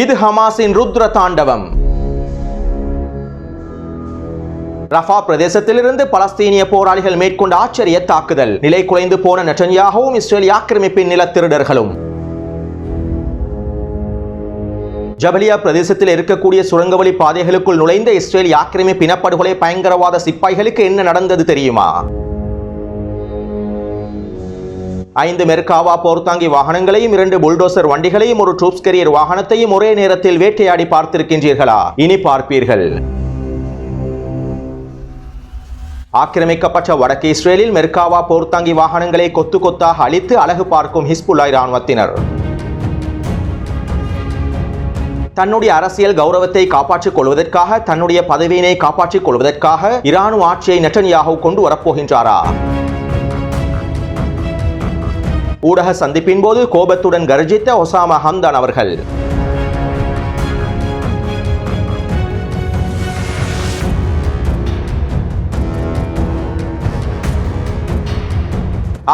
இது ஹமாஸின் ருத்ர தாண்டவம். ரஃபா பிரதேசத்திலிருந்து பலஸ்தீனிய போராளிகள் மேற்கொண்ட ஆச்சரிய தாக்குதல். நிலை குலைந்து போன நெட்டன்யாகவும் இஸ்ரேல் ஆக்கிரமிப்பின் நிலத்திருடர்களும். ஜபலியா பிரதேசத்தில் இருக்கக்கூடிய சுரங்கவழி பாதைகளுக்குள் நுழைந்த இஸ்ரேல் ஆக்கிரமிப்பு இனப்படுகொலை பயங்கரவாத சிப்பாய்களுக்கு என்ன நடந்தது தெரியுமா? ஐந்து மெர்காவா போர்த்தாங்கி வாகனங்களையும் இரண்டு புல்டோசர் வண்டிகளையும் ஒரு ட்ரூப்ஸ் கரியர் வாகனத்தையும் ஒரே நேரத்தில் வேட்டையாடி பார்த்திருக்கின்றீர்களா? இனி பார்ப்பீர்கள். ஆக்கிரமிக்கப்பட்ட வடக்கு இஸ்ரேலில் மெர்காவா போர்த்தாங்கி வாகனங்களை கொத்து கொத்தாக அழித்து அழகு பார்க்கும் ஹிஸ்புல்லாய் ராணுவத்தினர் தன்னுடைய அரசியல் கௌரவத்தை காப்பாற்றிக் கொள்வதற்காக தன்னுடைய பதவியினை காப்பாற்றிக் கொள்வதற்காக இராணுவ ஆட்சியை நெட்டன்யாகு கொண்டு வரப்போகின்றாரா? ஊடக சந்திப்பின் போது கோபத்துடன் கர்ஜித்த ஒசாமா ஹம்தான் அவர்கள்.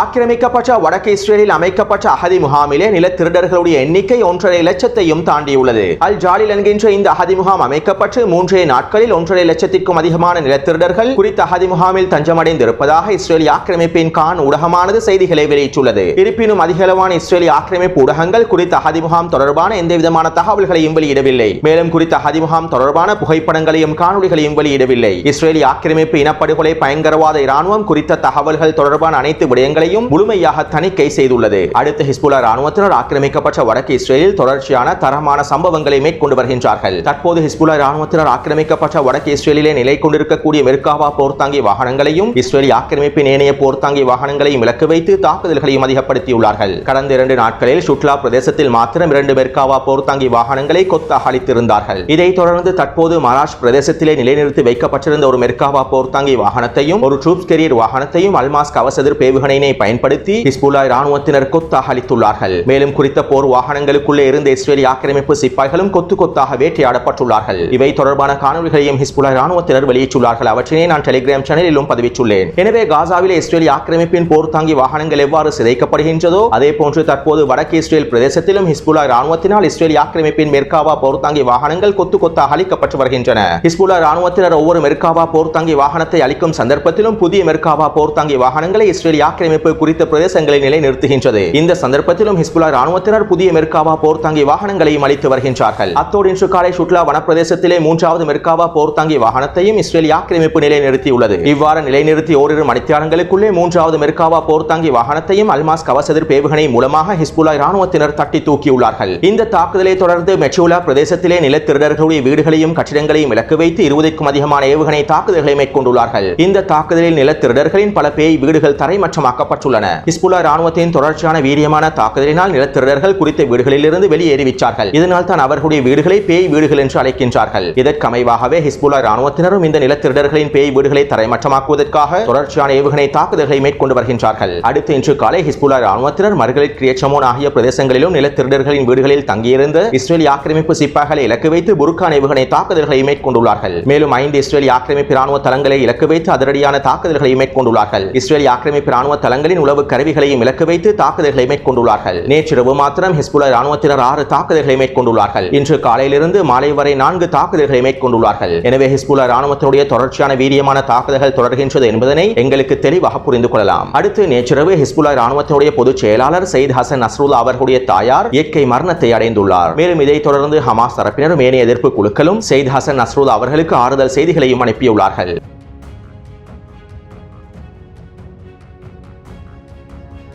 ஆக்கிரமிக்கப்பட்ட வடக்கு இஸ்ரேலில் அமைக்கப்பட்ட அகதி முகாமிலே நிலத்திருடர்களுடைய எண்ணிக்கை ஒன்றரை லட்சத்தையும் தாண்டியுள்ளது. அல் ஜாலில் என்கின்ற இந்த அகதி முகாம் அமைக்கப்பட்டு மூன்றே நாட்களில் ஒன்றரை லட்சத்திற்கும் அதிகமான நில திருடர்கள் குறித்த அகதி முகாமில் தஞ்சமடைந்திருப்பதாக இஸ்ரேலிய ஆக்கிரமிப்பின் கான் ஊடகமானது செய்திகளை வெளியிட்டுள்ளது. இருப்பினும் அதிகளவான இஸ்ரேலிய ஆக்கிரமிப்பு ஊடகங்கள் குறித்த அகதி முகாம் தொடர்பான எந்த விதமான தகவல்களையும் வெளியிடவில்லை. மேலும் குறித்த அகதி முகாம் தொடர்பான புகைப்படங்களையும் காணொலிகளையும் வெளியிடவில்லை. இஸ்ரேலிய ஆக்கிரமிப்பு இனப்படுகொலை பயங்கரவாத இராணுவம் குறித்த தகவல்கள் தொடர்பான அனைத்து விடயங்களையும் விடயங்களையும் முழுமையாக தணிக்கை செய்துள்ளது. அடுத்து ஹிஸ்புல்லா ராணுவத்தினர் ஆக்கிரமிக்கப்பட்ட வடக்கு இஸ்ரேலில் தொடர்ச்சியான தரமான சம்பவங்களை மேற்கொண்டு வருகின்றார்கள். தற்போது ஹிஸ்புல்லா ராணுவத்தினர் ஆக்கிரமிக்கப்பட்ட வடக்கு இஸ்ரேலிலே நிலை கொண்டிருக்கக்கூடிய மெர்காவா போர்த்தாங்கி வாகனங்களையும் இஸ்ரேலி ஆக்கிரமிப்பின் ஏனைய போர்த்தாங்கி வாகனங்களையும் இலக்கு வைத்து தாக்குதல்களையும் அதிகப்படுத்தியுள்ளார்கள். கடந்த இரண்டு நாட்களில் சுட்லா பிரதேசத்தில் மாத்திரம் இரண்டு மெர்காவா போர்த்தாங்கி வாகனங்களை கொத்தாக அளித்திருந்தார்கள் இதைத் தொடர்ந்து தற்போது மகாராஷ்டிர பிரதேசத்திலே நிலைநிறுத்தி வைக்கப்பட்டிருந்த ஒரு மெர்காவா போர்த்தாங்கி வாகனத்தையும் ஒரு ட்ரூப்ஸ் கெரியர் வாகனத்தையும் அல்மாஸ் கவசதிர் பேவுகணையினை பயன்படுத்தி ஹிஸ்புல்லா ராணுவத்தினர் கொத்தாக அளித்துள்ளார்கள் மேலும் குறித்த போர் வாகனங்களுக்குள்ளே இருந்த இஸ்ரேலி ஆக்கிரமிப்பு சிப்பாய்களும் கொத்து கொத்தாக வேட்டையாடப்பட்டுள்ளார்கள். இவை தொடர்பான காணொலிகளையும் ஹிஸ்புல்லா ராணுவத்தினர் வெளியிட்டுள்ளார்கள். அவற்றினை நான் டெலிகிராம் சேனலிலும் பதிவிட்டுள்ளேன். எனவே காசாவில் இஸ்ரேலி ஆக்கிரமிப்பின் போர் தாங்கி வாகனங்கள் எவ்வாறு சிதைக்கப்படுகின்றதோ அதே போன்று தற்போது வடக்கு இஸ்ரேல் பிரதேசத்திலும் ஹிஸ்புல்லா ராணுவத்தினால் இஸ்ரேலி ஆக்கிரமிப்பின் மெர்காவா போர் தாங்கி வாகனங்கள் கொத்து கொத்தாக அளிக்கப்பட்டு வருகின்றன. ஹிஸ்புல்லா ராணுவத்தினர் ஒவ்வொரு மெர்காவா போர் தாங்கி வாகனத்தை அளிக்கும் சந்தர்ப்பத்திலும் புதிய மெர்காவா போர் தாங்கி வாகனங்களை இஸ்ரேலி ஆக்கிரமிப்பு அமைப்பு குறித்த பிரதேசங்களை நிலை நிறுத்துகின்றது இந்த சந்தர்ப்பத்திலும் ஹிஸ்புல்லா ராணுவத்தினர் புதிய மெர்காவா போர் தாங்கி வாகனங்களையும் அளித்து வருகின்றார்கள். அத்தோடு இன்று காலை சுட்லா வனப்பிரதேசத்திலே மூன்றாவது மெர்காவா போர் தாங்கி வாகனத்தையும் இஸ்ரேல் ஆக்கிரமிப்பு நிலை நிறுத்தியுள்ளது இவ்வாறு நிலை நிறுத்தி ஓரிரு மணித்தியாலங்களுக்குள்ளே மூன்றாவது மெர்காவா போர் தாங்கி வாகனத்தையும் அல்மாஸ் கவசதிர் பேவுகணை மூலமாக ஹிஸ்புல்லா ராணுவத்தினர் தட்டி தூக்கியுள்ளார்கள். இந்த தாக்குதலை தொடர்ந்து மெச்சூலா பிரதேசத்திலே நிலத்திருடர்களுடைய வீடுகளையும் கட்டிடங்களையும் இலக்கு வைத்து இருபதுக்கும் அதிகமான ஏவுகணை தாக்குதல்களை மேற்கொண்டுள்ளார்கள். இந்த தாக்குதலில் நிலத்திருடர்களின் பல பேய் வீடுகள் தரைமட்டமாக்கப்பட்டு கொல்லப்பட்டுள்ளன ஹிஸ்புல்லா ராணுவத்தின் தொடர்ச்சியான வீரியமான தாக்குதலினால் நிலத்திரர்கள் குறித்த வீடுகளிலிருந்து வெளியேறிவிட்டார்கள். இதனால் தான் அவர்களுடைய வீடுகளை பேய் வீடுகள் என்று அழைக்கின்றார்கள். இதற்கமைவாகவே ஹிஸ்புல்லா ராணுவத்தினரும் இந்த நிலத்திரர்களின் பேய் வீடுகளை தரைமட்டமாக்குவதற்காக தொடர்ச்சியான ஏவுகணை தாக்குதல்களை மேற்கொண்டு வருகின்றார்கள். அடுத்து இன்று காலை ஹிஸ்புல்லா ராணுவத்தினர் மர்கலிட் கிரியச்சமோன் ஆகிய பிரதேசங்களிலும் நிலத்திருடர்களின் வீடுகளில் தங்கியிருந்த இஸ்ரேலி ஆக்கிரமிப்பு சிப்பாய்களை இலக்கு வைத்து புருக்கான் ஏவுகணை தாக்குதல்களை மேற்கொண்டுள்ளார்கள். மேலும் ஐந்து இஸ்ரேலி ஆக்கிரமிப்பு ராணுவ தளங்களை இலக்கு வைத்து அதிரடியான தாக்குதல்களை மேற்கொண்டுள்ளார்கள். இஸ்ரேலி ஆக்கிரமிப்பு ராணுவ தளங்கள் தளங்களின் உளவு கருவிகளையும் இலக்கு வைத்து தாக்குதல்களை மேற்கொண்டுள்ளார்கள். நேற்றிரவு மாத்திரம் ஹிஸ்புல்லா ராணுவத்தினர் ஆறு தாக்குதல்களை மேற்கொண்டுள்ளார்கள். இன்று காலையிலிருந்து மாலை வரை நான்கு தாக்குதல்களை மேற்கொண்டுள்ளார்கள். எனவே ஹிஸ்புல்லா ராணுவத்தினுடைய தொடர்ச்சியான வீரியமான தாக்குதல்கள் தொடர்கின்றது என்பதனை எங்களுக்கு தெளிவாக புரிந்து கொள்ளலாம். அடுத்து நேற்றிரவு ஹிஸ்புல்லா ராணுவத்தினுடைய பொதுச் செயலாளர் சயித் ஹசன் நஸ்ருல்லா அவர்களுடைய தாயார் இயற்கை மரணத்தை அடைந்துள்ளார். மேலும் இதைத் தொடர்ந்து ஹமாஸ் தரப்பினரும் ஏனைய எதிர்ப்பு குழுக்களும் சயித் ஹசன் நஸ்ருல்லா அவர்களுக்கு ஆறுதல் செய்திகளையும் அனுப்பியுள்ளார்கள்.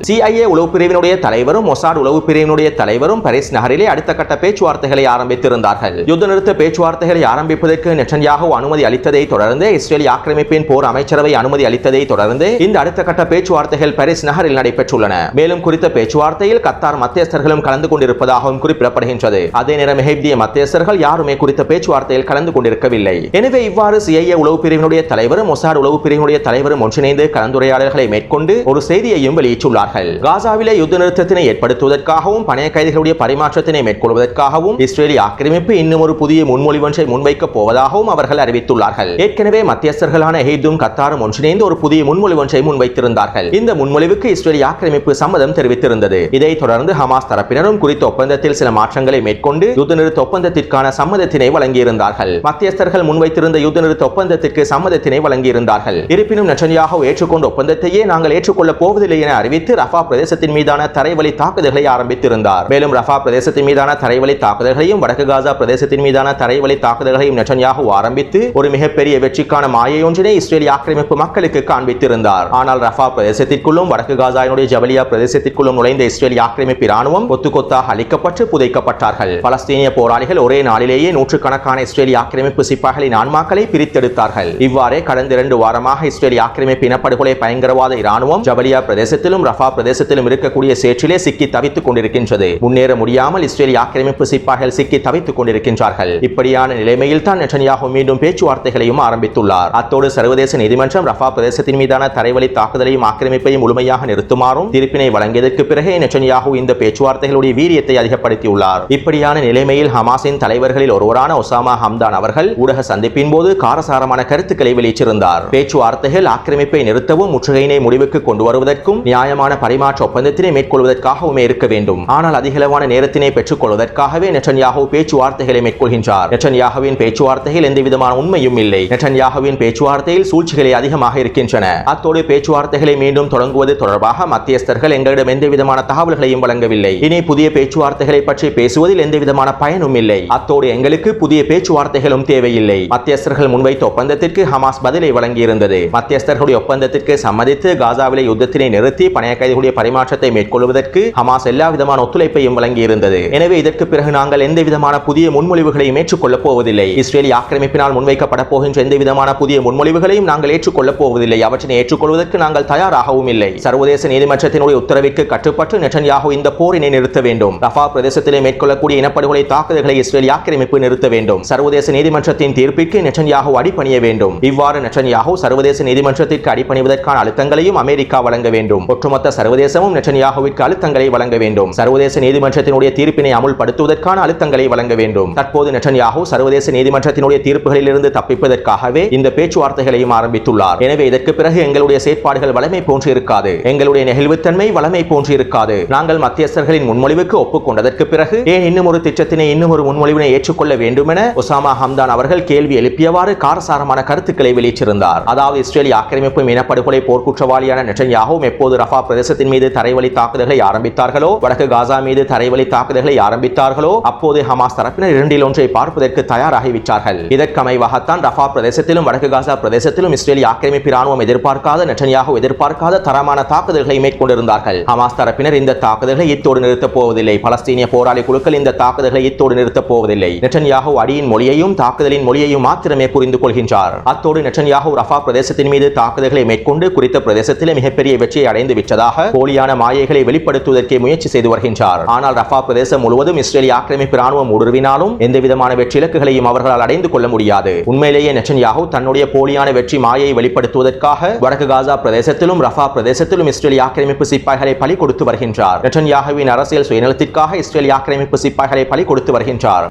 சிஐஏ உளவு பிரிவினுடைய தலைவரும் மொசாட் உளவு பிரிவினுடைய தலைவரும் பாரிஸ் நகரிலே அடுத்த கட்ட பேச்சுவார்த்தைகளை ஆரம்பித்திருந்தார்கள். யுத்த நிறுத்த பேச்சுவார்த்தைகளை ஆரம்பிப்பதற்கு நெட்டன்யாகு அனுமதி அளித்ததை தொடர்ந்து இஸ்ரேல் ஆக்கிரமிப்பின் போர் அமைச்சரவை அனுமதி அளித்ததை தொடர்ந்து இந்த அடுத்த கட்ட பேச்சுவார்த்தைகள் பாரிஸ் நகரில் நடைபெற்றுள்ளன. மேலும் குறித்த பேச்சுவார்த்தையில் கத்தார் மத்தியஸ்தர்களும் கலந்து கொண்டிருப்பதாகவும் குறிப்பிடப்படுகின்றது. அதே நேரம் எகிப்திய மத்தியஸ்தர்கள் யாருமே குறித்த பேச்சுவார்த்தையில் கலந்து கொண்டிருக்கவில்லை. எனவே இவ்வாறு சிஐஏ உளவு பிரிவினுடைய தலைவரும் மொசாட் உளவு பிரிவினுடைய தலைவரும் ஒன்றிணைந்து கலந்துரையாடல்களை மேற்கொண்டு ஒரு செய்தியையும் வெளியிட்டுள்ளார் தெரிவித்துள்ளார்கள் காசாவிலே யுத்த நிறுத்தத்தினை ஏற்படுத்துவதற்காகவும் பணைய கைதிகளுடைய பரிமாற்றத்தினை மேற்கொள்வதற்காகவும் இஸ்ரேலி ஆக்கிரமிப்பு இன்னும் ஒரு புதிய முன்மொழிவொன்றை முன்வைக்கப் போவதாகவும் அவர்கள் அறிவித்துள்ளார்கள். ஏற்கனவே மத்தியஸ்தர்களான எகிப்தும் கத்தாரும் ஒன்றிணைந்து ஒரு புதிய முன்மொழிவொன்றை முன்வைத்திருந்தார்கள். இந்த முன்மொழிவுக்கு இஸ்ரேலி ஆக்கிரமிப்பு சம்மதம் தெரிவித்திருந்தது. இதைத் தொடர்ந்து ஹமாஸ் தரப்பினரும் குறித்த ஒப்பந்தத்தில் சில மாற்றங்களை மேற்கொண்டு யுத்த நிறுத்த ஒப்பந்தத்திற்கான சம்மதத்தினை வழங்கியிருந்தார்கள். மத்தியஸ்தர்கள் முன்வைத்திருந்த யுத்த நிறுத்த ஒப்பந்தத்திற்கு சம்மதத்தினை வழங்கியிருந்தார்கள். இருப்பினும் நெட்டன்யாஹு ஏற்றுக்கொண்ட ஒப்பந்தத்தையே நாங்கள் ஏற்றுக்கொள்ளப் போவதில்லை என அறிவித்து ரஃபா பிரதேசத்தின் மீதான தரைவழி தாக்குதல்களை ஆரம்பித்திருந்தார். மேலும் ரஃபா பிரதேசத்தின் மீதான தரைவழி தாக்குதல்களையும் வடக்கு காசா பிரதேசத்தின் மீதான தரைவழி தாக்குதல்களையும் நெட்டன்யாகு ஆரம்பித்து ஒரு மிகப்பெரிய வெற்றிக்கான மாயையொன்றினை இஸ்ரேலிய ஆக்கிரமிப்பு மக்களுக்கு காண்பித்திருந்தார். ஆனால் ரஃபா பிரதேசத்திற்குள்ளும் வடக்கு காசாயினுடைய ஜபலியா பிரதேசத்திற்குள்ளும் நுழைந்த இஸ்ரேலிய ஆக்கிரமிப்பு இராணுவம் கொத்து கொத்தாக அழிக்கப்பட்டு புதைக்கப்பட்டார்கள். பலஸ்தீனிய போராளிகள் ஒரே நாளிலேயே நூற்றுக்கணக்கான இஸ்ரேலிய ஆக்கிரமிப்பு சிப்பாய்களின் ஆன்மாக்களை பிரித்தெடுத்தார்கள். இவ்வாறே கடந்த இரண்டு வாரமாக இஸ்ரேலிய ஆக்கிரமிப்பு இனப்படுகொலை பயங்கரவாத இராணுவம் ஜபலியா பிரதேசத்திலும் ரஃபா ரஃபா பிரதேசத்திலும் இருக்கக்கூடிய சேற்றிலே சிக்கி தவித்துக் கொண்டிருக்கின்றது. முன்னேற முடியாமல் இஸ்ரேல் ஆக்கிரமிப்பு சிப்பாய்கள் சிக்கி தவித்துக் கொண்டிருக்கின்றார்கள். இப்படியான நிலைமையில் தான் நெட்டன்யாகு மீண்டும் பேச்சுவார்த்தைகளையும் ஆரம்பித்துள்ளார். அத்தோடு சர்வதேச நீதிமன்றம் ரஃபா பிரதேசத்தின் மீதான தரைவழி தாக்குதலையும் ஆக்கிரமிப்பையும் முழுமையாக நிறுத்துமாறும் தீர்ப்பினை வழங்கியதற்கு பிறகே நெட்டன்யாகு இந்த பேச்சுவார்த்தைகளுடைய வீரியத்தை அதிகப்படுத்தியுள்ளார். இப்படியான நிலைமையில் ஹமாஸின் தலைவர்களில் ஒருவரான ஒசாமா ஹம்தான் அவர்கள் ஊடக சந்திப்பின் போது காரசாரமான கருத்துக்களை வெளியிட்டிருந்தார். பேச்சுவார்த்தைகள் ஆக்கிரமிப்பை நிறுத்தவும் முற்றுகையினை முடிவுக்கு கொண்டு வருவதற்கும் நியாயமான பரிமாற்ற ஒப்பந்தத்தினை மேற்கொள்வதற்காகவுமே இருக்க வேண்டும். ஆனால் அதிகளவான நேரத்தினை பெற்றுக் கொள்வதற்காகவே நெட்டன்யாகு பேச்சுவார்த்தைகளை மேற்கொள்கின்றார். நெட்டன்யாகுவின் பேச்சுவார்த்தையில் எந்தவிதமான உண்மையும் இல்லை. நெட்டன்யாகுவின் பேச்சுவார்த்தையில் சூழ்ச்சிகளை அதிகமாக இருக்கின்றன. அத்தோடு பேச்சுவார்த்தைகளை மீண்டும் தொடங்குவது தொடர்பாக மத்தியஸ்தர்கள் எங்களிடம் எந்தவிதமான தகவல்களையும் வழங்கவில்லை. இனி புதிய பேச்சுவார்த்தைகளை பற்றி பேசுவதில் எந்தவிதமான பயனும் இல்லை. அத்தோடு எங்களுக்கு புதிய பேச்சுவார்த்தைகளும் தேவையில்லை. மத்தியஸ்தர்கள் முன்வைத்த ஒப்பந்தத்திற்கு ஹமாஸ் பதிலை வழங்கியிருந்தது. மத்தியஸ்தர்களுடைய ஒப்பந்தத்திற்கு சம்மதித்து காசாவிலே யுத்தத்தினை நிறுத்தி பணைய கைதிகளுடைய பரிமாற்றத்தை மேற்கொள்வதற்கு ஹமாஸ் எல்லா விதமான ஒத்துழைப்பையும் வழங்கியிருந்தது. எனவே இதற்கு பிறகு நாங்கள் எந்த விதமான புதிய முன்மொழிவுகளையும் ஏற்றுக்கொள்ளப் போவதில்லை. இஸ்ரேலி ஆக்கிரமிப்பினால் முன்வைக்கப்பட போகின்ற எந்த விதமான புதிய முன்மொழிவுகளையும் நாங்கள் ஏற்றுக்கொள்ளப் போவதில்லை. அவற்றினை ஏற்றுக்கொள்வதற்கு நாங்கள் தயாராகவும் இல்லை. சர்வதேச நீதிமன்றத்தினுடைய உத்தரவிற்கு கட்டுப்பட்டு நெட்டன்யாகு இந்த போரினை நிறுத்த வேண்டும். ரஃபா பிரதேசத்திலே மேற்கொள்ளக்கூடிய இனப்படுகொலை தாக்குதல்களை இஸ்ரேல் ஆக்கிரமிப்பு நிறுத்த வேண்டும். சர்வதேச நீதிமன்றத்தின் தீர்ப்பிற்கு நெட்டன்யாகு அடிப்பணிய வேண்டும். இவ்வாறு நெட்டன்யாகு சர்வதேச நீதிமன்றத்திற்கு அடிப்பணிவதற்கான அழுத்தங்களையும் அமெரிக்கா வழங்க வேண்டும். ஒட்டுமொத்த சர்வதேசமும் நெட்டன்யாகுவிற்கு அழுத்தங்களை வழங்க வேண்டும். சர்வதேச நீதிமன்றத்தினுடைய தீர்ப்பினை அமுல்படுத்துவதற்கான அழுத்தங்களை வழங்க வேண்டும். தற்போது நெட்டன்யாகு சர்வதேச நீதிமன்றத்தினுடைய தீர்ப்புகளில் இருந்து தப்பிப்பதற்காகவே இந்த பேச்சுவார்த்தைகளையும் ஆரம்பித்துள்ளார். எனவே இதற்கு பிறகு எங்களுடைய செயற்பாடுகள் வளமை போன்று இருக்காது. எங்களுடைய நெகிழ்வுத்தன்மை வளமை போன்று இருக்காது. நாங்கள் மத்தியஸ்தர்களின் முன்மொழிவுக்கு ஒப்புக்கொண்டதற்கு பிறகு ஏன் இன்னும் ஒரு திட்டத்தினை இன்னும் ஒரு முன்மொழிவினை ஏற்றுக்கொள்ள வேண்டும் என ஒசாமா ஹம்தான் அவர்கள் கேள்வி எழுப்பியவாறு காரசாரமான கருத்துக்களை வெளியிட்டிருந்தார். அதாவது இஸ்ரேலிய ஆக்கிரமிப்பு இனப்படுகொலை போர்க்குற்றவாளியான நெட்டன்யாகவும் எப்போது ரஃபா பிரதேச பிரதேசத்தின் மீது தரைவழி தாக்குதல்களை ஆரம்பித்தார்களோ? வடக்கு காசா மீது தரைவழி தாக்குதல்களை ஆரம்பித்தார்களோ? அப்போது ஹமாஸ் தரப்பினர் இரண்டில் ஒன்றை பார்ப்பதற்கு தயாராகிவிட்டார்கள். இதற்கமைவாகத்தான் ரஃபா பிரதேசத்திலும் வடக்கு காசா பிரதேசத்திலும் இஸ்ரேல் ஆக்கிரமிப்பு ராணுவம் எதிர்பார்க்காத நெட்டனியாக எதிர்பார்க்காத தரமான தாக்குதல்களை மேற்கொண்டிருந்தார்கள். ஹமாஸ் தரப்பினர் இந்த தாக்குதல்களை இத்தோடு நிறுத்தப் போவதில்லை. பலஸ்தீனிய போராளி குழுக்கள் இந்த தாக்குதல்களை இத்தோடு நிறுத்தப் போவதில்லை. நெட்டன்யாகு அடியின் மொழியையும் தாக்குதலின் மொழியையும் மாத்திரமே புரிந்து கொள்கின்றார். அத்தோடு நெட்டன்யாகு ரஃபா பிரதேசத்தின் மீது தாக்குதல்களை மேற்கொண்டு குறித்த பிரதேசத்திலே மிகப்பெரிய வெற்றியை அடைந்து விட்டதாக போலியான மாயைகளை வெளிப்படுத்துவதற்கே முயற்சி செய்து வருகின்றார். ஆனால் ரஃபா பிரதேசம் முழுவதும் இஸ்ரேலிய ஆக்கிரமிப்பு ராணுவம் ஊடுருவினாலும் எந்தவிதமான வெற்றி இலக்குகளையும் அவர்களால் அடைந்து கொள்ள முடியாது. உண்மையிலேயே நெச்சன்யாகு தன்னுடைய போலியான வெற்றி மாயை வெளிப்படுத்துவதற்காக வடக்கு காசா பிரதேசத்திலும் ரஃபா பிரதேசத்திலும் இஸ்ரேலிய ஆக்கிரமிப்பு சிப்பாய்களை பலி கொடுத்து வருகின்றார். நெச்சன்யாகுவின் அரசியல் சுயநலத்திற்காக இஸ்ரேலிய ஆக்கிரமிப்பு சிப்பாய்களை பலி கொடுத்து வருகின்றார்.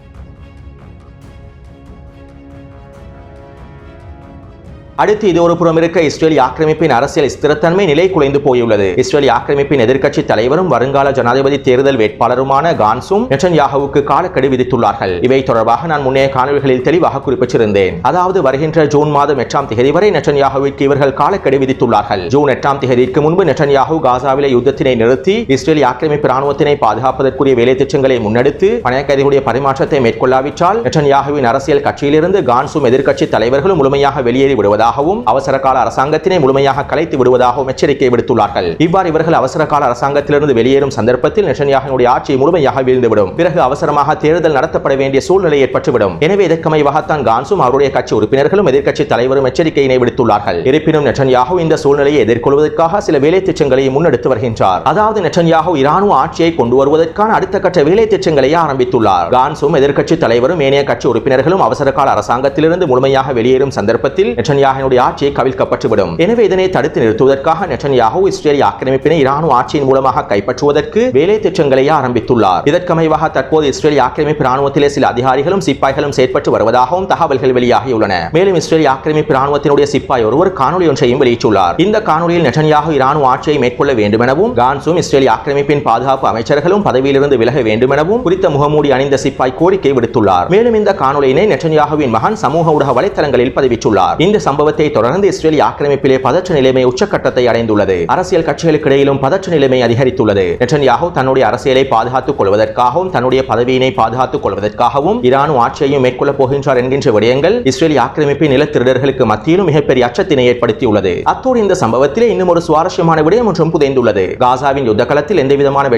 அடுத்து இது ஒரு புறம் இருக்க இஸ்ரேல் ஆக்கிரமிப்பின் அரசியல் ஸ்திரத்தன்மை நிலை குலைந்து போயுள்ளது. இஸ்ரேல் ஆக்கிரமிப்பின் எதிர்க்கட்சி தலைவரும் வருங்கால ஜனாதிபதி தேர்தல் வேட்பாளருமான கான்சும் நெட்டன்யாகுவுக்கு காலக்கெடு விதித்துள்ளார்கள். இவை தொடர்பாக நான் முன்னைய காணொலிகளில் தெளிவாக குறிப்பிட்டிருந்தேன். அதாவது வருகின்ற ஜூன் மாதம் எட்டாம் தேதி வரை நெட்டன்யாகுவிற்கு இவர்கள் காலக்கெடு விதித்துள்ளார்கள். ஜூன் எட்டாம் தேதிக்கு முன்பு நெட்டன்யாகு காசாவிலே யுத்தத்தினை நிறுத்தி இஸ்ரேல் ஆக்கிரமிப்பு ராணுவத்தினை பாதுகாப்பதற்குரிய வேலை திட்டங்களை முன்னெடுத்து பணைய கைதிகளுடைய பரிமாற்றத்தை மேற்கொள்ளாவிட்டால் நெட்டன்யாகுவின் அரசியல் கட்சியிலிருந்து கான்சும் எதிர்க்கட்சி தலைவர்களும் முழுமையாக வெளியேறி விடுவதாக விடுவதாகவும் அவசர கால அரசாங்கத்தினை முழுமையாக கலைத்து விடுவதாகவும் எச்சரிக்கை விடுத்துள்ளார்கள். இவ்வாறு இவர்கள் அவசர கால அரசாங்கத்திலிருந்து வெளியேறும் சந்தர்ப்பத்தில் நெஷன்யாகனுடைய ஆட்சி முழுமையாக வீழ்ந்துவிடும். பிறகு அவசரமாக தேர்தல் நடத்தப்பட வேண்டிய சூழ்நிலை ஏற்பட்டுவிடும். எனவே இதற்கமைவாகத்தான் கான்சும் அவருடைய கட்சி உறுப்பினர்களும் எதிர்க்கட்சி தலைவரும் எச்சரிக்கையினை விடுத்துள்ளார்கள். இருப்பினும் நெட்டன்யாகு இந்த சூழ்நிலையை எதிர்கொள்வதற்காக சில வேலை திட்டங்களை முன்னெடுத்து வருகின்றார். அதாவது நெட்டன்யாகு இராணுவ ஆட்சியை கொண்டு வருவதற்கான அடுத்த கட்ட வேலை திட்டங்களை ஆரம்பித்துள்ளார். கான்சும் எதிர்க்கட்சி தலைவரும் ஏனைய கட்சி உறுப்பினர்களும் அவசர கால அரசாங்கத்திலிருந்து முழுமையாக வெளியேறும் சந்தர்ப்பத்தில் நெட்டன்யாகு நெட்டன்யாகனுடைய ஆட்சியை கவிழ்க்கப்பட்டுவிடும். எனவே இதனை தடுத்து நிறுத்துவதற்காக நெட்டன்யாஹு இஸ்ரேலிய ஆக்கிரமிப்பினை இராணுவ ஆட்சியின் மூலமாக கைப்பற்றுவதற்கு வேலை திட்டங்களை ஆரம்பித்துள்ளார். இதற்கமைவாக தற்போது இஸ்ரேலிய ஆக்கிரமிப்பு ராணுவத்திலே சில அதிகாரிகளும் சிப்பாய்களும் செயற்பட்டு வருவதாகவும் தகவல்கள் வெளியாகியுள்ளன. மேலும் இஸ்ரேலிய ஆக்கிரமிப்பு ராணுவத்தினுடைய சிப்பாய் ஒருவர் காணொலி ஒன்றையும் வெளியிட்டுள்ளார். இந்த காணொலியில் நெட்டன்யாஹு இராணுவ ஆட்சியை மேற்கொள்ள வேண்டும் எனவும் கான்சும் இஸ்ரேலிய ஆக்கிரமிப்பின் பாதுகாப்பு அமைச்சர்களும் பதவியிலிருந்து விலக வேண்டும் எனவும் குறித்த முகமூடி அணிந்த சிப்பாய் கோரிக்கை விடுத்துள்ளார். மேலும் இந்த காணொலியினை நெட்டன்யாகுவின் மகன் சமூக ஊடக வலைத்தளங்களில் பதிவிட்டுள்ளார். இந்த சம்பவம் சம்பவத்தை தொடர்ந்து இஸ்ரேலிய ஆக்கிரமிப்பிலே பதற்ற நிலைமை உச்சக்கட்டத்தை அடைந்துள்ளது. அரசியல் கட்சிகளுக்கு இடையிலும் பதற்ற நிலைமை அதிகரித்துள்ளது. நெட்டன்யாஹு தன்னுடைய அரசியலை பாதுகாத்துக் கொள்வதற்காகவும் தன்னுடைய பதவியினை பாதுகாத்துக் கொள்வதற்காகவும் ஈரான் ஆட்சியையும் மேற்கொள்ளப் போகின்றார் என்கின்ற விடயங்கள் இஸ்ரேலிய ஆக்கிரமிப்பின் நிலத்திருடர்களுக்கு மத்தியிலும் மிகப்பெரிய அச்சத்தினை ஏற்படுத்தியுள்ளது. அத்தோடு இந்த சம்பவத்திலே இன்னும் ஒரு சுவாரஸ்யமான விடயம் ஒன்றும் புதைந்துள்ளது. காசாவின் யுத்த களத்தில் எந்த விதமான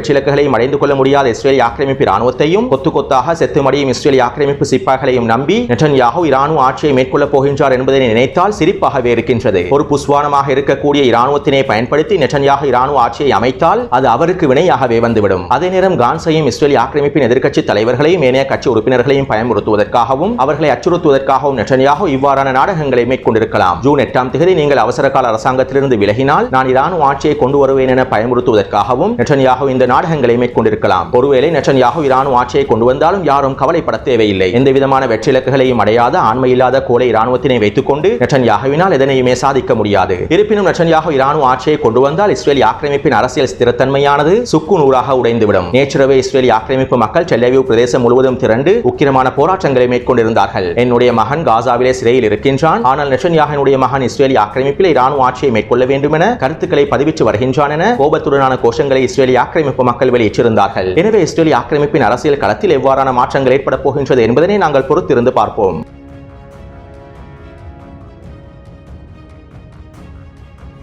அடைந்து கொள்ள முடியாத இஸ்ரேலிய ஆக்கிரமிப்பு ராணுவத்தையும் கொத்து கொத்தாக செத்து மடியும் இஸ்ரேலிய ஆக்கிரமிப்பு சிப்பாய்களையும் நம்பி நெட்டன்யாஹு இராணுவ ஆட்சியை மேற்கொள்ளப் போகின்றார் என்பதை நினைத்தால் சிரிப்பாகவே இருக்கின்றது. ஒரு புஸ்வானமாக இருக்கக்கூடிய இராணுவத்தினை பயன்படுத்தி நெட்டன்யாக இராணுவ ஆட்சியை அமைத்தால் அது அவருக்கு வினையாகவே வந்துவிடும். அதே நேரம் கான்சையும் இஸ்ரேலிய ஆக்கிரமிப்பின் எதிர்க்கட்சி தலைவர்களையும் ஏனைய கட்சி உறுப்பினர்களையும் பயன்படுத்துவதற்காகவும் அவர்களை அச்சுறுத்துவதற்காகவும் நெட்டன்யாக இவ்வாறான நாடகங்களை மேற்கொண்டிருக்கலாம். ஜூன் எட்டாம் தேதி நீங்கள் அவசர கால அரசாங்கத்திலிருந்து விலகினால் நான் இராணுவ ஆட்சியை கொண்டு வருவேன் என பயமுறுத்துவதற்காகவும் நெட்டன்யாஹு இந்த நாடகங்களை மேற்கொண்டிருக்கலாம். ஒருவேளை நெட்டன்யாஹு இராணுவ ஆட்சியை கொண்டு வந்தாலும் யாரும் கவலைப்பட தேவையில்லை. எந்த விதமான வெற்றி இலக்குகளையும் அடையாத ஆண்மையில்லாத கோலை இராணுவத்தினை வைத்துக் கொண்டு நெட்டன் நெட்டன்யாஹுவினால் எதனையுமே சாதிக்க முடியாது. இருப்பினும் நெட்டன்யாஹு இராணுவ ஆட்சியை கொண்டு வந்தால் இஸ்ரேல் ஆக்கிரமிப்பின் அரசியல் ஸ்திரத்தன்மையானது சுக்கு நூறாக உடைந்துவிடும். நேற்றிரவே இஸ்ரேல் ஆக்கிரமிப்பு மக்கள் செல்லவியூ பிரதேசம் முழுவதும் திரண்டு உக்கிரமான போராட்டங்களை மேற்கொண்டிருந்தார்கள். என்னுடைய மகன் காசாவிலே சிறையில் இருக்கின்றான். ஆனால் நெட்டன்யாஹினுடைய மகன் இஸ்ரேலிய ஆக்கிரமிப்பில் இராணுவ ஆட்சியை மேற்கொள்ள வேண்டும் என கருத்துக்களை பதிவிட்டு வருகின்றான் என கோபத்துடனான கோஷங்களை இஸ்ரேலி ஆக்கிரமிப்பு மக்கள் வெளியிட்டிருந்தார்கள். எனவே இஸ்ரேலி ஆக்கிரமிப்பின் அரசியல் களத்தில் எவ்வாறான மாற்றங்கள் ஏற்பட போகின்றது என்பதனை நாங்கள் பொறுத்திருந்து பார்ப்போம்.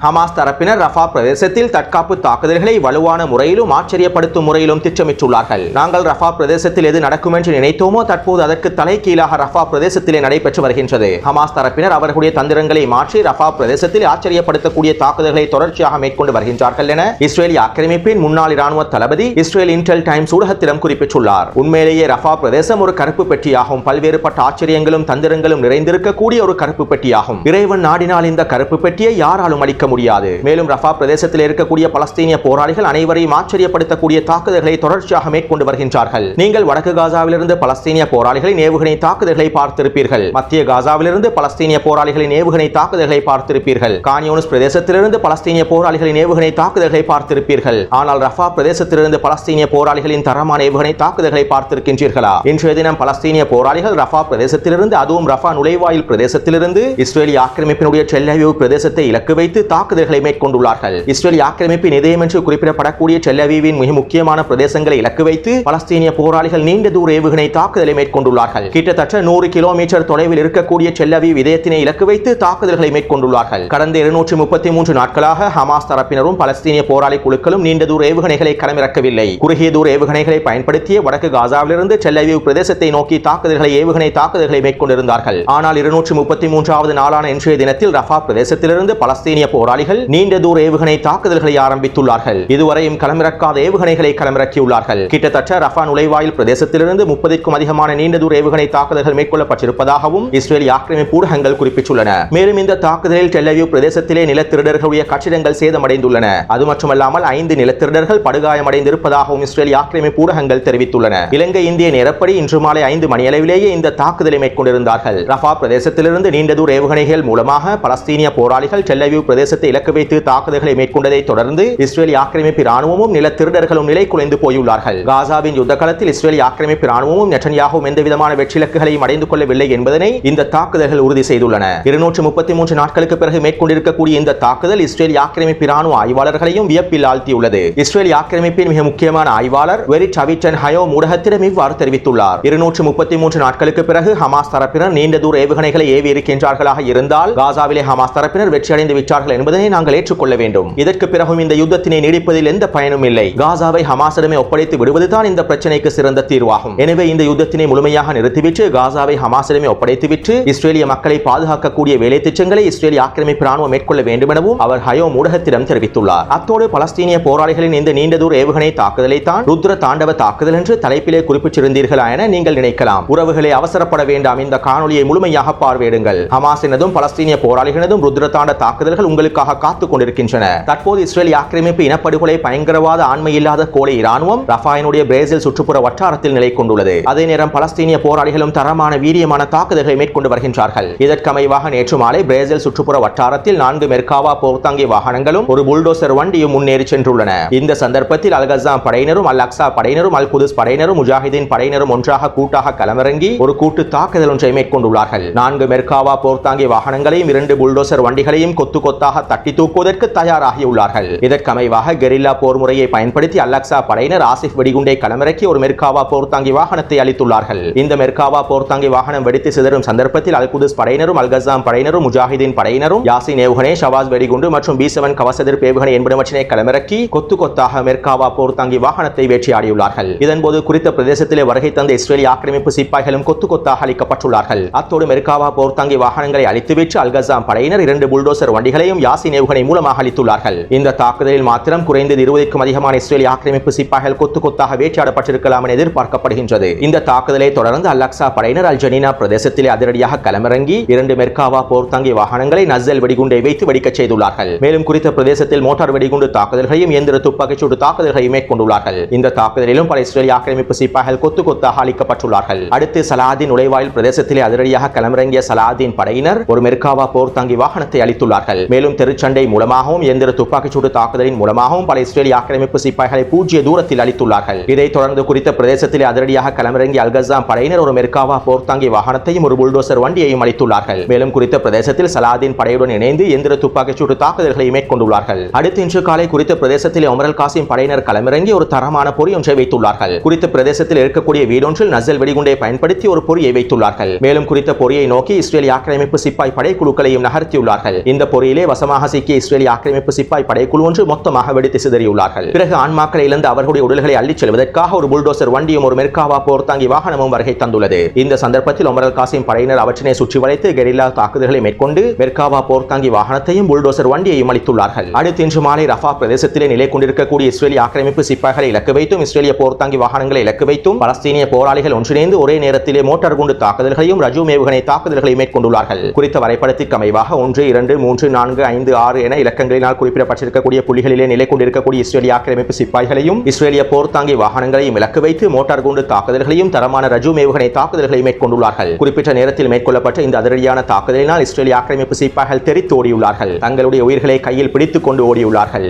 ஹமாஸ் தரப்பினர் ரஃபா பிரதேசத்தில் தற்காப்பு தாக்குதல்களை வலுவான முறையிலும் ஆச்சரியப்படுத்தும் முறையிலும் திட்டமிட்டுள்ளார்கள். நாங்கள் ரஃபா பிரதேசத்தில் எது நடக்கும் என்று நினைத்தோமோ தற்போது அதற்கு தலைகீழாக ரஃபா பிரதேசத்திலே நடைபெற்று வருகின்றது. ஹமாஸ் தரப்பினர் அவர்களுடைய தந்திரங்களை மாற்றி ரஃபா பிரதேசத்தில் ஆச்சரியப்படுத்தக்கூடிய தாக்குதல்களை தொடர்ச்சியாக மேற்கொண்டு வருகின்றார்கள் என இஸ்ரேலிய ஆக்கிரமிப்பின் முன்னாள் இராணுவ தளபதி இஸ்ரேல் இன்டெல் டைம்ஸ் ஊடகத்திடம் குறிப்பிட்டுள்ளார். உண்மையிலேயே ரஃபா பிரதேசம் ஒரு கருப்பு பெட்டியாகும். பல்வேறுபட்ட ஆச்சரியங்களும் தந்திரங்களும் நிறைந்திருக்கக்கூடிய ஒரு கருப்பு பெட்டியாகும். இறைவன் நாடினால் இந்த கருப்பு பெட்டியை யாராலும் அளிக்க முடியாது. மேலும் ரஃபா பிரதேசத்தில் இருக்கக்கூடிய பலஸ்தீனிய போராளிகள் அனைவரையும் ஆச்சரியப்படுத்தக்கூடிய தாக்குதல்களை தொடர்ச்சியாக மேற்கொண்டு வருகின்றார்கள். நீங்கள் வடக்கு காசாவிலிருந்து பலஸ்தீனிய போராளிகளின் ஏவுகணை தாக்குதல்களை பார்த்திருப்பீர்கள். மத்திய காசாவிலிருந்து பலஸ்தீனிய போராளிகளின் ஏவுகணை தாக்குதல்களை பார்த்திருப்பீர்கள். கானியோனஸ் பிரதேசத்திலிருந்து பலஸ்தீனிய போராளிகளின் ஏவுகணை தாக்குதல்களை பார்த்திருப்பீர்கள். ஆனால் ரஃபா பிரதேசத்திலிருந்து பலஸ்தீனிய போராளிகளின் தரமான ஏவுகணை தாக்குதல்களை பார்த்திருக்கின்றீர்களா? இன்றைய தினம் பலஸ்தீனிய போராளிகள் ரஃபா பிரதேசத்திலிருந்து அதுவும் ரஃபா நுழைவாயில் பிரதேசத்திலிருந்து இஸ்ரேலிய ஆக்கிரமிப்பினுடைய செல்லவியூ பிரதேசத்தை இலக்கு வைத்து தாக்குதல்களை மேற்கொண்டுள்ளார்கள். இஸ்ரேல் ஆக்கிரமிப்பின் இதயம் என்று குறிப்பிடப்படக்கூடிய செல்லவீவின் மிக முக்கியமான பிரதேசங்களை இலக்கு வைத்து பலஸ்தீனிய போராளிகள் நீண்ட தூர ஏவுகணை தாக்குதலை மேற்கொண்டுள்ளார்கள். கிட்டத்தட்ட நூறு கிலோமீட்டர் தொலைவில் இருக்கக்கூடிய செல்லவீவ் இதயத்தினை இலக்கு வைத்து தாக்குதல்களை மேற்கொண்டுள்ளார்கள். கடந்த இருநூற்றி முப்பத்தி மூன்று நாட்களாக ஹமாஸ் தரப்பினரும் பலஸ்தீனிய போராளி குழுக்களும் நீண்ட தூர ஏவுகணைகளை களமிறக்கவில்லை. குறுகிய தூர ஏவுகணைகளை பயன்படுத்திய வடக்கு காசாவிலிருந்து டெல்லவிவ் பிரதேசத்தை நோக்கி தாக்குதல்களை ஏவுகணை தாக்குதல்களை மேற்கொண்டிருந்தார்கள். ஆனால் இருநூற்றி முப்பத்தி மூன்றாவது நாளான இன்றைய தினத்தில் ரஃபா பிரதேசத்திலிருந்து பலஸ்தீனிய போராளிகள் நீண்ட தூர ஏவுகணை தாக்குதல்களை ஆரம்பித்துள்ளார்கள். இதுவரையும் களமிறக்காத ஏவுகணைகளை களமிறக்கியுள்ளார்கள். கிட்டத்தட்ட ரஃபா நுழைவாயில் பிரதேசத்திலிருந்து முப்பதுக்கும் அதிகமான நீண்ட தூர ஏவுகணை தாக்குதல்கள் மேற்கொள்ளப்பட்டிருப்பதாகவும் இஸ்ரேலிய ஆக்கிரமிப்பு ஊடகங்கள் குறிப்பிட்டுள்ளன. மேலும் இந்த தாக்குதலில் டெல்லவியூ பிரதேசத்திலே நிலத்திருடர்களுடைய கட்டிடங்கள் சேதமடைந்துள்ளன. அது மட்டுமல்லாமல் ஐந்து நிலத்திருடர்கள் படுகாயமடைந்திருப்பதாகவும் இஸ்ரேலிய ஆக்கிரமிப்பு ஊடகங்கள் தெரிவித்துள்ளன. இலங்கை இந்திய நேரப்படி இன்று மாலை ஐந்து மணியளவிலேயே இந்த தாக்குதலை மேற்கொண்டிருந்தார்கள். ரஃபா பிரதேசத்திலிருந்து நீண்ட தூர ஏவுகணைகள் மூலமாக பலஸ்தீனிய போராளிகள் டெல்லவியூ பிரதேசத்தை இலக்கு வைத்து தாக்குதல்களை மேற்கொண்டதை தொடர்ந்து இஸ்ரேலி ஆக்கிரமிப்பு ராணுவமும் நில திருடர்களும் நிலை குலைந்து போயுள்ளார்கள். காசாவின் யுத்த களத்தில் இஸ்ரேலி ஆக்கிரமிப்பு ராணுவமும் நெட்டன்யாகவும் எந்தவிதமான வெற்றி இலக்குகளையும் அடைந்து கொள்ளவில்லை என்பதனை இந்த தாக்குதல்கள் உறுதி செய்துள்ளன. இருநூற்று முப்பத்தி மூன்று நாட்களுக்கு பிறகு மேற்கொண்டிருக்கக்கூடிய இந்த தாக்குதல் இஸ்ரேலிய ஆக்கிரமிப்பு ராணுவ ஆய்வாளர்களையும் வியப்பில் ஆழ்த்தியுள்ளது. இஸ்ரேலிய ஆக்கிரமிப்பின் மிக முக்கியமான ஆய்வாளர் வெரி சவிட்டன் ஹயோ ஊடகத்திடம் இவ்வாறு தெரிவித்துள்ளார். இருநூற்று முப்பத்தி மூன்று நாட்களுக்கு பிறகு ஹமாஸ் தரப்பினர் நீண்ட தூர ஏவுகணைகளை ஏவி இருக்கின்றார்களாக இருந்தால் காசாவிலே ஹமாஸ் தரப்பினர் வெற்றியடைந்து விட்டார்கள் என்பதனை நாங்கள் ஏற்றுக்கொள்ள வேண்டும். இதற்கு பிறகும் இந்த யுத்தத்தினை நீடிப்பதில் எந்த பயனும் இல்லை. காசாவை ஹமாஸிடமே ஒப்படைத்து விடுவதுதான் இந்த பிரச்சனைக்கு சிறந்த தீர்வாகும். எனவே இந்த யுத்தத்தினை முழுமையாக நிறுத்திவிட்டு காசாவை ஹமாஸிடமே ஒப்படைத்துவிட்டு இஸ்ரேலிய மக்களை பாதுகாக்கக்கூடிய வேலை திட்டங்களை இஸ்ரேலிய ஆக்கிரமிப்பு ராணுவம் மேற்கொள்ள வேண்டும் எனவும் அவர் ஹயோ ஊடகத்திடம் தெரிவித்துள்ளார். அத்தோடு பலஸ்தீனிய போராளிகளின் இந்த நீண்ட தூர ஏவுகணை தாக்குதலை தான் ருத்ர தாண்டவ தாக்குதல் என்று தலைப்பிலே குறிப்பிட்டிருந்தீர்களா என நீங்கள் நினைக்கலாம். உறவுகளை அவசரப்பட வேண்டாம். இந்த காணொலியை முழுமையாக பார்வையிடுங்கள். ஹமாஸினதும் பலஸ்தீனிய போராளிகளதும் ருத்ர தாண்ட தாக்குதல்கள் உங்களுக்காக காத்துக் கொண்டிருக்கின்றன தற்போது இஸ்ரேல் ஆக்கிரமிப்பு இனப்படுகொலை பயங்கரவாத ஆண்மை இல்லாத கோலை இராணுவம் ரஃபாயினுடைய பிரேசில் சுற்றுப்புற வட்டாரத்தில் நிலை கொண்டுள்ளது. அதே நேரம் பலஸ்தீனிய போராளிகளும் தரமான வீரியமான தாக்குதல்களை மேற்கொண்டு வருகின்றார்கள். இதற்கமைவாக நேற்று மாலை பிரேசில் சுற்றுப்புற வட்டாரத்தில் நான்கு மெர்காவா போர்த்தாங்கி வாகனங்களும் ஒரு புல்டோசர் வண்டியும் முன்னேறி சென்றுள்ளன. இந்த சந்தர்ப்பத்தில் அல்கசாம் படையினரும் அல் அக்ஸா படையினரும் அல் குதுஸ் படையினரும் முஜாஹிதீன் படையினரும் ஒன்றாக கூட்டாக களமிறங்கி ஒரு கூட்டு தாக்குதல் ஒன்றை மேற்கொண்டுள்ளார்கள். நான்கு மெர்காவா போர்த்தாங்கி வாகனங்களையும் இரண்டு புல்டோசர் வண்டிகளையும் கொத்து கொத்தாக தட்டி தூக்குவதற்கு தயாராகியுள்ளார்கள். இதற்கமைவாக கெரில்லா போர் முறையை பயன்படுத்தி அல்லக்ஸா படையினர் ஆசிப் வெடிகுண்டை களமிறக்கி ஒரு மெர்காவா போர்த்தாங்கி வாகனத்தை அளித்துள்ளார்கள். இந்த மெர்காவா போர்த்தாங்கி வாகனம் வெடித்து சிதறும் சந்தர்ப்பத்தில் அல் குதுஸ் படையினரும் அல்கசாம் படையினரும் முஜாஹிதீன் படையினரும் யாசின் ஏவுகணை ஷவாஸ் வெடிகுண்டு மற்றும் பி செவன் கவசதிர் பேவுகணை என்பனவற்றினை களமிறக்கி கொத்து கொத்தாக மெர்காவா போர்த்தாங்கி வாகனத்தை வேட்டையாடியுள்ளார்கள். இதன்போது குறித்த பிரதேசத்திலே வருகை தந்த இஸ்ரேலிய ஆக்கிரமிப்பு சிப்பாய்களும் கொத்து கொத்தாக அளிக்கப்பட்டுள்ளார்கள். அத்தோடு மெர்காவா போர்த்தாங்கி வாகனங்களை அழித்துவிட்டு அல்கசாம் படையினர் இரண்டு புல்டோசர் வண்டிகளையும் யாசின் ஏவுகணை மூலமாக அளித்துள்ளார்கள். இந்த தாக்குதலில் மாத்திரம் குறைந்தது இருபதுக்கும் அதிகமான இஸ்ரேலிய ஆக்கிரமிப்பு சிப்பாய்கள் கொத்து கொத்தாக வேட்டையாடப்பட்டிருக்கலாம் என எதிர்பார்க்கப்படுகின்றது. இந்த தாக்குதலை தொடர்ந்து அலக்சா படையினர் அல் ஜனீனா பிரதேசத்திலே அதிரடியாக களமிறங்கி இரண்டு மெர்காவா போர் தங்கிய வாகனங்களை நசல் வெடிகுண்டை வைத்து வெடிக்கச் செய்துள்ளார்கள். மேலும் குறித்த பிரதேசத்தில் மோட்டார் வெடிகுண்டு தாக்குதல்களையும் இயந்திர துப்பாக்கிச்சூடு தாக்குதல்களையும் மேற்கொண்டுள்ளார்கள். இந்த தாக்குதலிலும் பல இஸ்ரேலிய ஆக்கிரமிப்பு சிப்பாய்கள் கொத்து கொத்தாக அளிக்கப்பட்டுள்ளார்கள். அடுத்து சலாதின் நுழைவாயில் பிரதேசத்திலே அதிரடியாக களமிறங்கிய சலாதின் படையினர் ஒரு மெர்காவா போர் போர்த்தாங்கி வாகனத்தை அளித்துள்ளார்கள் மேலும் தெருச்சண்டை மூலமாகவும் எந்திர துப்பாக்கிச்சூடு தாக்குதலின் மூலமாகவும் பல இஸ்ரேலிய ஆக்கிரமிப்பு சிப்பாய்களை பூஜ்ய தூரத்தில் அளித்துள்ளார்கள் இதைத் தொடர்ந்து குறித்த பிரதேசத்தில் அதிரடியாக களமிறங்கிய அல்கசாம் படையினர் ஒரு மெர்காவா போர்த்தாங்கி வாகனத்தையும் ஒரு புல்டோசர் வண்டியையும் அளித்துள்ளார்கள் மேலும் குறித்த பிரதேசத்தில் சலாதின் படையுடன் இணைந்து எந்திர துப்பாக்கிச்சூடு தாக்குதல்களை மேற்கொண்டுள்ளார்கள். அடுத்து இன்று காலை குறித்த பிரதேசத்தில் ஒமரல் காசிம் படையினர் களமிறங்கி ஒரு தரமான பொறி ஒன்றை வைத்துள்ளார்கள். குறித்த பிரதேசத்தில் இருக்கக்கூடிய வீடொன்றில் நசல் வெடிகுண்டை பயன்படுத்தி ஒரு பொறியை வைத்துள்ளார்கள். மேலும் குறித்த பொறியை நோக்கி இஸ்ரேலிய ஆக்கிரமிப்பு சிப்பாய் படை குழுக்களையும் நகர்த்தியுள்ளார்கள். இந்த பொறியிலே வசமாக சிக்கிய இஸ்ரேலிய ஆக்கிரமிப்பு சிப்பாய் படைக்குழு ஒன்று மொத்தமாக வெடித்து சிதறியுள்ளார்கள். பிறகு ஆன்மாக்களை இழந்து அவர்களுடைய உடல்களை அள்ளிச் செல்வதற்காக ஒரு புல்டோசர் வண்டியும் ஒரு மெர்காவா போர்த்தாங்கி வாகனமும் வருகை தந்துள்ளது. இந்த சந்தர்ப்பத்தில் ஒமரல் காசிம் படையினர் அவற்றினை சுற்றி வளைத்து கெரில்லா தாக்குதல்களை மேற்கொண்டு மெர்காவா போர்த்தாங்கி வாகனத்தையும் புல்டோசர் வண்டியையும் அளித்துள்ளார்கள். அடுத்து இன்று மாலை ரஃபா பிரதேசத்திலே நிலை கொண்டிருக்கக்கூடிய இஸ்ரேலிய ஆக்கிரமிப்பு சிப்பாய்களை இலக்கு வைத்தும் இஸ்ரேலிய போர்த்தாங்கி வாகனங்களை இலக்கு வைத்தும் பலஸ்தீனிய போராளிகள் ஒன்றிணைந்து ஒரே நேரத்திலே மோட்டார் குண்டு தாக்குதல்களையும் ரஜு மேவுகணை தாக்குதல்களையும் மேற்கொண்டுள்ளார்கள். குறித்த வரைபடத்திற்கு அமைவாக ஒன்று இரண்டு மூன்று நான்கு ஐந்து ஆறு என இலக்கங்களினால் குறிப்பிடப்பட்டிருக்கக்கூடிய புள்ளிகளிலே நிலை கொண்டிருக்கக்கூடிய இஸ்ரேலிய ஆக்கிரமிப்பு சிப்பாய்களையும் இஸ்ரேலிய போர்த்தாங்கி வாகனங்களையும் இலக்கு வைத்து மோட்டார் குண்டு தாக்குதல்களையும் தரமான ரஜு மேவுகணை தாக்குதல்களை மேற்கொண்டுள்ளார்கள். குறிப்பிட்ட நேரத்தில் மேற்கொள்ளப்பட்ட இந்த அதிரடியான தாக்குதலினால் இஸ்ரேலிய ஆக்கிரமிப்பு சிப்பாய்கள் தெரித்து ஓடியுள்ளார்கள். தங்களுடைய உயிர்களை கையில் பிடித்துக் கொண்டு ஓடியுள்ளார்கள்.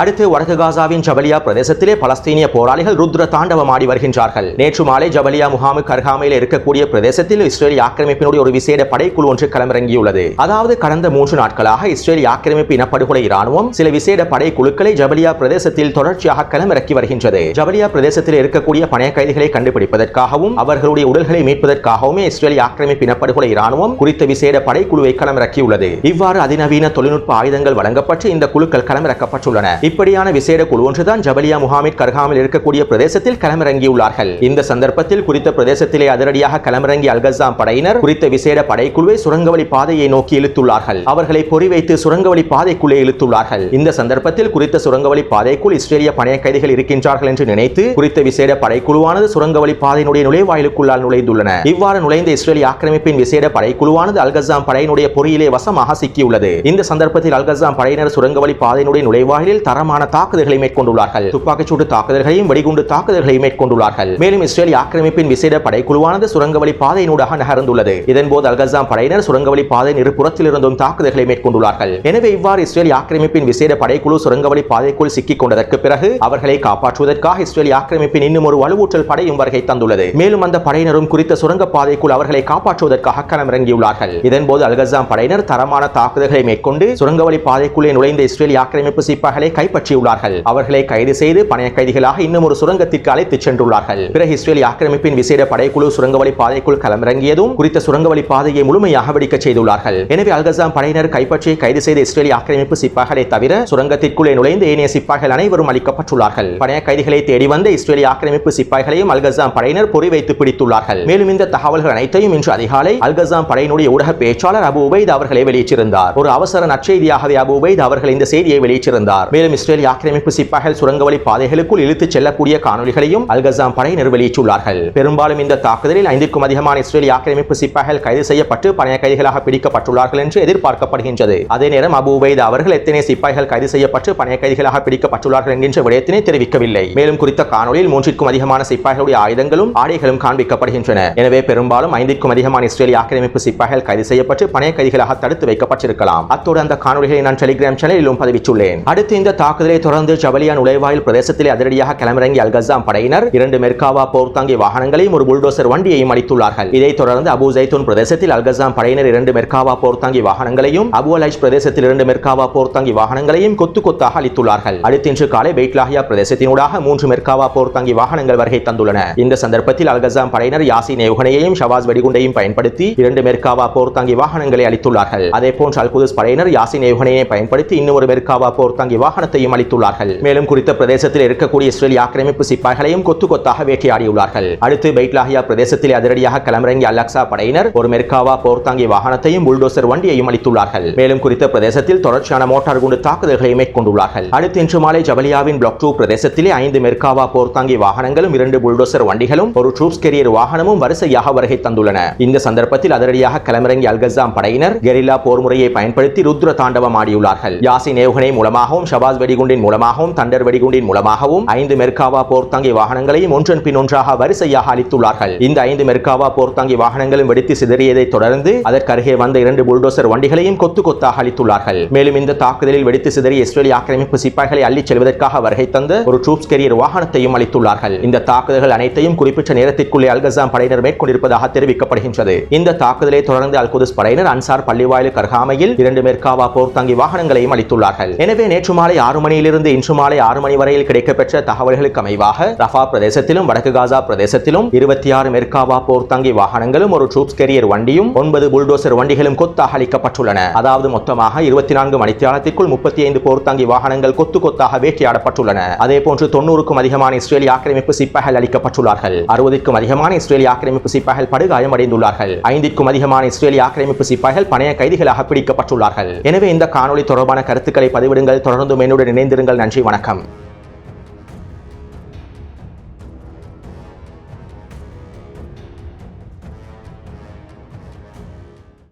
அடுத்து வடக்கு காசாவின் ஜபலியா பிரதேசத்திலே பலஸ்தீனிய போராளிகள் ருத்ர தாண்டவம் ஆடி வருகின்றார்கள். நேற்று மாலை ஜபலியா முகாமு கர்காமையில் இருக்கக்கூடிய பிரதேசத்தில் இஸ்ரேலிய ஆக்கிரமிப்பினுடைய ஒரு விசேட படைக்குழு ஒன்று களமிறங்கியுள்ளது. அதாவது கடந்த மூன்று நாட்களாக இஸ்ரேலிய ஆக்கிரமிப்பு இனப்படுகொலை இராணுவம் சில விசேட படைக்குழுக்களை ஜபலியா பிரதேசத்தில் தொடர்ச்சியாக களமிறக்கி வருகின்றது. ஜபலியா பிரதேசத்தில் இருக்கக்கூடிய பணைய கைதிகளை கண்டுபிடிப்பதற்காகவும் அவர்களுடைய உடல்களை மீட்பதற்காகவுமே இஸ்ரேலிய ஆக்கிரமிப்பு இனப்படுகொலை இராணுவம் குறித்த விசேட படைக்குழுவை களமிறக்கியுள்ளது. இவ்வாறு அதிநவீன தொழில்நுட்ப ஆயுதங்கள் வழங்கப்பட்டு இந்த குழுக்கள் களமிறக்கப்பட்டுள்ளன. இப்படியான விசேட குழு ஒன்றுதான் ஜபலியா முகாமிட் கர்காமில் இருக்கக்கூடிய பிரதேசத்தில் களமிறங்கியுள்ளார்கள். இந்த சந்தர்ப்பத்தில் குறித்த பிரதேசத்திலே அதிரடியாக களமிறங்கி அல்கசாம் படையினர் குறித்த விசேட படைக்குழுவை சுரங்கவழி பாதையை நோக்கி இழுத்துள்ளார்கள். அவர்களை பொறி வைத்து சுரங்கவழி பாதைக்குள்ளே இழுத்துள்ளார்கள். இந்த சந்தர்ப்பத்தில் குறித்த சுரங்கவழி பாதைக்குள் இஸ்ரேலிய பணைய கைதிகள் இருக்கின்றார்கள் என்று நினைத்து குறித்த விசேட படைக்குழுவானது சுரங்கவழி பாதையினுடைய நுழைவாயிலுக்குள்ளால் நுழைந்துள்ளன. இவ்வாறு நுழைந்த இஸ்ரேலிய ஆக்கிரமிப்பின் விசேட படைக்குழுவானது அல்கசாம் படையினுடைய பொறியிலே வசமாக சிக்கியுள்ளது. இந்த சந்தர்ப்பத்தில் அல்கசாம் படையினர் சுரங்கவழி பாதையினுடைய நுழைவாயிலில் தரமான தாக்குதல்களை மேற்கொண்டுள்ளார்கள். துப்பாக்கிச்சூடு தாக்குதல்களையும் வெடிகுண்டு தாக்குதல்களையும் மேற்கொண்டுள்ளார்கள். மேலும் இஸ்ரேல் ஆக்கிரமிப்பின் விசேட படைக்குழுவானது சுரங்கவழி பாதையினூடாக நகர்ந்துள்ளது. இதன்போது அல்கசாம் படையினர் சுரங்கவழி பாதையின் இருபுறத்தில் இருந்தும் தாக்குதல்களை மேற்கொண்டுள்ளார்கள். எனவே இவ்வாறு இஸ்ரேல் ஆக்கிரமிப்பின் விசேட படைக்குழு சுரங்கவழி பாதைக்குள் சிக்கிக் கொண்டதற்கு பிறகு அவர்களை காப்பாற்றுவதற்காக இஸ்ரேல் ஆக்கிரமிப்பின் இன்னும் ஒரு வலுவூட்டல் படையும் வருகை தந்துள்ளது. மேலும் அந்த படையினரும் குறித்த சுரங்க பாதைக்குள் அவர்களை காப்பாற்றுவதற்காக களமிறங்கியுள்ளார்கள். இதன்போது அல்கசாம் படையினர் தரமான தாக்குதல்களை மேற்கொண்டு சுரங்கவழி பாதைக்குள்ளே நுழைந்த இஸ்ரேல் ஆக்கிரமிப்பு சிப்பாய்களை கைப்பற்றியுள்ளார்கள். அவர்களை கைது செய்து பணைய கைதிகளாக இன்னும் ஒரு சுரங்கத்திற்கு அழைத்துச் சென்றுள்ளார்கள். பிறகு இஸ்ரேல் ஆக்கிரமிப்பின் விசேட படைக்குழு சுரங்கவழி பாதைக்குள் களமிறங்கியதும் குறித்த சுரங்கவழி பாதையை முழுமையாக வெடிக்க செய்துள்ளார்கள். எனவே அல்கசாம் படையினர் கைப்பற்றி கைது செய்த இஸ்ரேலிய ஆக்கிரமிப்பு சிப்பாய்களை தவிர சுரங்கத்திற்குள்ளே நுழைந்து ஏனைய சிப்பாய்கள் அனைவரும் அளிக்கப்பட்டுள்ளார்கள் பணைய கைதிகளை தேடி வந்த இஸ்ரேலிய ஆக்கிரமிப்பு சிப்பாய்களையும் அல்கசாம் படையினர் பொறி வைத்து பிடித்துள்ளார்கள். மேலும் இந்த தகவல்கள் அனைத்தையும் இன்று அதிகாலை அல்கசாம் படையினுடைய ஊடக பேச்சாளர் அபு உபைத் அவர்களை வெளியிட்டிருந்தார். ஒரு அவசர நற்செய்தியாகவே அபு உபைத் அவர்கள் இந்த செய்தியை வெளியிட்டிருந்தார். மேலும் இஸ்ரேலிய ஆக்கிரமிப்பு சிப்பாய்கள் சுரங்கவழி பாதைகளுக்குள் இழுத்துச் செல்லக்கூடிய காணொலிகளையும் அல்கசாம் படை வெளியிட்டுள்ளார்கள் பெரும்பாலும் இந்த தாக்குதலில் ஐந்திற்கும் அதிகமான இஸ்ரேல் ஆக்கிரமிப்பு சிப்பாய்கள் கைது செய்யப்பட்டு பணைய கைதிகளாக பிடிக்கப்பட்டுள்ளார்கள் என்று எதிர்பார்க்கப்படுகின்றது. அதே நேரம் அபு அவர்கள் எத்தனை சிப்பாய்கள் கைது செய்யப்பட்டு பணைய கைதிகளாக பிடிக்கப்பட்டுள்ளார்கள் என்கின்ற விடயத்தினை தெரிவிக்கவில்லை. மேலும் குறித்த காணொலியில் மூன்றிற்கும் அதிகமான சிப்பாய்களுடைய ஆயுதங்களும் ஆடைகளும் காண்பிக்கப்படுகின்றன. எனவே பெரும்பாலும் ஐந்திற்கும் அதிகமான இஸ்ரேலிய ஆக்கிரமிப்பு சிப்பாய்கள் கைது செய்யப்பட்டு பணைய கைதிகளாக தடுத்து வைக்கப்பட்டிருக்கலாம். அத்தோடு அந்த காணொலிகளை நான் டெலிகிராம் சேனலிலும் பதிவிட்டுள்ளேன். அடுத்து இந்த தாக்குதலை தொடர்ந்து ஜபலியா நுழைவாயில் பிரதேசத்திலே அதிரடியாக களமிறங்கிய அல்கசாம் படையினர். இரண்டு மெர்காவா போர்த்தாங்கி வாகனங்களையும் ஒரு புல்டோசர் வண்டியையும் அடித்துள்ளார்கள். இதைத் தொடர்ந்து அபு ஜைத்தூன் பிரதேசத்தில் அல்கசாம் படையினர் இரண்டு மெர்காவா போர்த்தாங்கி வாகனங்களையும் அபு அலைஷ் பிரதேசத்தில் இரண்டு மெர்காவா போர்த்தாங்கி வாகனங்களையும் கொத்து கொத்தாக அளித்துள்ளார்கள். அடுத்த இன்று காலை பெய்ட்லாஹியா பிரதேசத்தினூடாக மூன்று மெர்காவா போர்த்தாங்கி வாகனங்கள் வருகை தந்துள்ளன. இந்த சந்தர்ப்பத்தில் அல்கசாம் படையினர் யாசின் ஏவுகணையையும் ஷவாஸ் வெடிகுண்டையும் பயன்படுத்தி இரண்டு மெர்காவா போர்த்தாங்கி வாகனங்களை அளித்துள்ளார்கள். அதே போன்று அல்குதுஸ் படையினர் யாசின் ஏவுகணையை பயன்படுத்தி இன்னும் ஒரு மெர்காவா போர்த்தாங்கி வாகனத்தையும் அளித்துள்ளார்கள். மேலும் குறித்த பிரதேசத்தில் இருக்கக்கூடிய இஸ்ரேலிய ஆக்கிரமிப்பு சிப்பாய்களையும் கொத்து கொத்தாக வேட்டையாடியுள்ளார்கள். அடுத்து பைட்லாஹியா பிரதேசத்தில் அதிரடியாக களமிறங்கிய அலக்சா படையினர் ஒரு மெர்காவா போர்த்தாங்கி வாகனத்தையும் புல்டோசர் வண்டியையும் அளித்துள்ளார்கள். மேலும் குறித்த பிரதேசத்தில் தொடர்ச்சியான மோட்டார் குண்டு தாக்குதல்களை மேற்கொண்டுள்ளார்கள். அடுத்து இன்று மாலை ஜபலியாவின் பிளாக் டூ பிரதேசத்திலே ஐந்து மெர்காவா போர்த்தாங்கி வாகனங்களும் இரண்டு புல்டோசர் வண்டிகளும் ஒரு ட்ரூப்ஸ் கெரியர் வாகனமும் வரிசையாக வருகை தந்துள்ளன. இந்த சந்தர்ப்பத்தில் அதிரடியாக களமிறங்கிய அல்கசாம் படையினர் கெரில்லா போர் முறையை பயன்படுத்தி ருத்ர தாண்டவம் ஆடியுள்ளார்கள். யாசின் ஏவுகணை மூலமாகவும் ஷபாஸ் வெடிகுண்டின் மூலமாகவும் தண்டர் வெடிகுண்டின் மூலமாகவும் ஐந்து மெர்காவா போர்த்தாங்கி வாகனங்களையும் ஒன்றன் பின் ஒன்றாக வரிசையாக அளித்துள்ளார்கள் இந்த ஐந்து மெர்காவா போர்த்தாங்கி வாகனங்களும் வெடித்து சிதறியதை தொடர்ந்து அதற்கருகே வந்த இரண்டு புல்டோசர் வண்டிகளையும் கொத்து கொத்தாக அளித்துள்ளார்கள் மேலும் இந்த தாக்குதலில் வெடித்து சிதறிய இஸ்ரேலிய ஆக்கிரமிப்பு சிப்பாய்களை அள்ளிச் செல்வதற்காக வருகை தந்த ஒரு ட்ரூப்ஸ் கெரியர் வாகனத்தையும் அளித்துள்ளார்கள் இந்த தாக்குதல்கள் அனைத்தையும் குறிப்பிட்ட நேரத்திற்குள்ளே அல்கசாம் படையினர் மேற்கொண்டிருப்பதாக தெரிவிக்கப்படுகின்றது. இந்த தாக்குதலை தொடர்ந்து அல்குதஸ் படையினர் அன்சார் பள்ளிவாயில் கர்ஹாமையில் இரண்டு மெர்காவா போர்த்தாங்கி வாகனங்களையும் அளித்துள்ளார்கள் எனவே நேற்று மாலை ஆறு ஆறு மணியிலிருந்து இன்று மாலை ஆறு மணி வரையில் கிடைக்கப்பெற்ற தகவல்களுக்கு அமைவாக ரஃபா பிரதேசத்திலும் வடக்கு காசா பிரதேசத்திலும் இருபத்தி ஆறு மெர்காவா போர் தங்கி வாகனங்களும் ஒரு ட்ரூப்ஸ் கேரியர் வண்டியும் ஒன்பது புல்டோசர் வண்டிகளும் கொத்தாக அளிக்கப்பட்டுள்ளன அதாவது மொத்தமாக இருபத்தி நான்கு மணித்தியாலத்திற்குள் முப்பத்தி ஐந்து போர் தங்கி வாகனங்கள் கொத்து கொத்தாக வேட்டையாடப்பட்டுள்ளன. அதே போன்று தொண்ணூறுக்கும் அதிகமான இஸ்ரேலிய ஆக்கிரமிப்பு சிப்பாய்கள் அளிக்கப்பட்டுள்ளார்கள் அறுபதுக்கும் அதிகமான இஸ்ரேலிய ஆக்கிரமிப்பு சிப்பாய்கள் படுகாயமடைந்துள்ளார்கள். ஐந்திற்கும் அதிகமான இஸ்ரேலிய ஆக்கிரமிப்பு சிப்பாய்கள் பணைய கைதிகளாக பிடிக்கப்பட்டுள்ளார்கள். எனவே இந்த காணொலி தொடர்பான கருத்துக்களை பதிவிடுங்கள். தொடர்ந்தும் என்னுடன் இணைந்திருங்கள். நன்றி வணக்கம்.